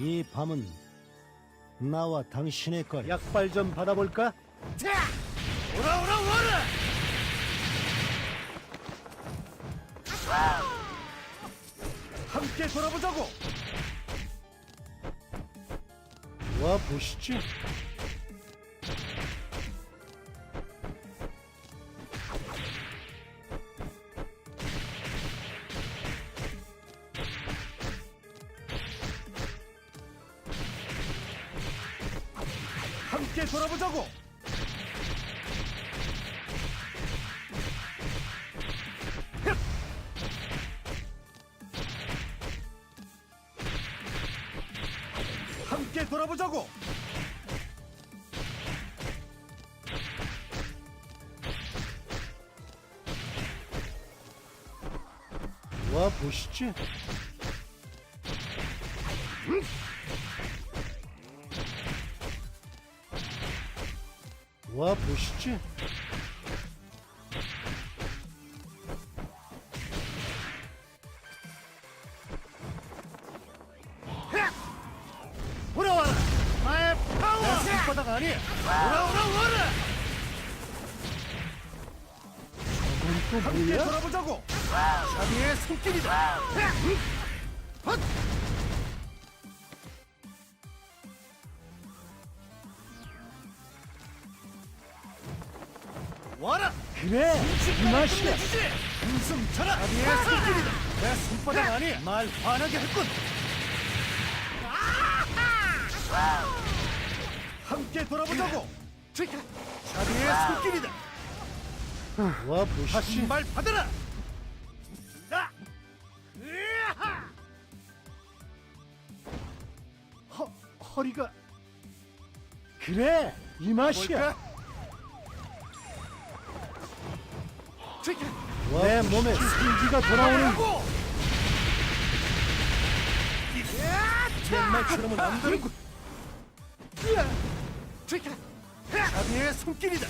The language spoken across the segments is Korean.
이 밤은 나와 당신의 거리. 약발 좀 받아볼까? 오라 오라 오라! 함께 돌아보자고! 와 보시지. 함께 돌아보자고! 흡! 함께 돌아보자고! 와 보시지. 와 보시지. 돌아와라! 나의 파워! 내 손바닥 아니야! 오라 오라 오라! 이건 또 함께 뭐야? 돌아보자고! 자비의 손길이다! 헛! 와라! 그래 이 맛이야. 한숨 쳐라! 자비의 손길이다! 내 손바닥 아니야! 날 화나게 했군! 함께 돌아보자고! 자비의 손길이다! 와. 다시 말 받아라! 나! 으아! 허 허리가. 그래 이 맛이야. 볼까? 내 몸에 생기가 돌아오는 하고! 옛날처럼은 안 되는군. 자비의 손길이다.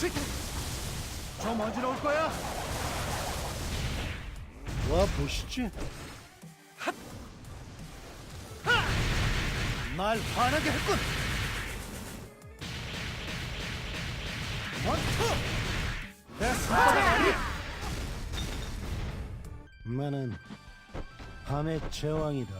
좀 어지러울 거야. 와 보시지. 날 화나게 했군. 원투. 내 손바닥 나는 밤의 제왕이다.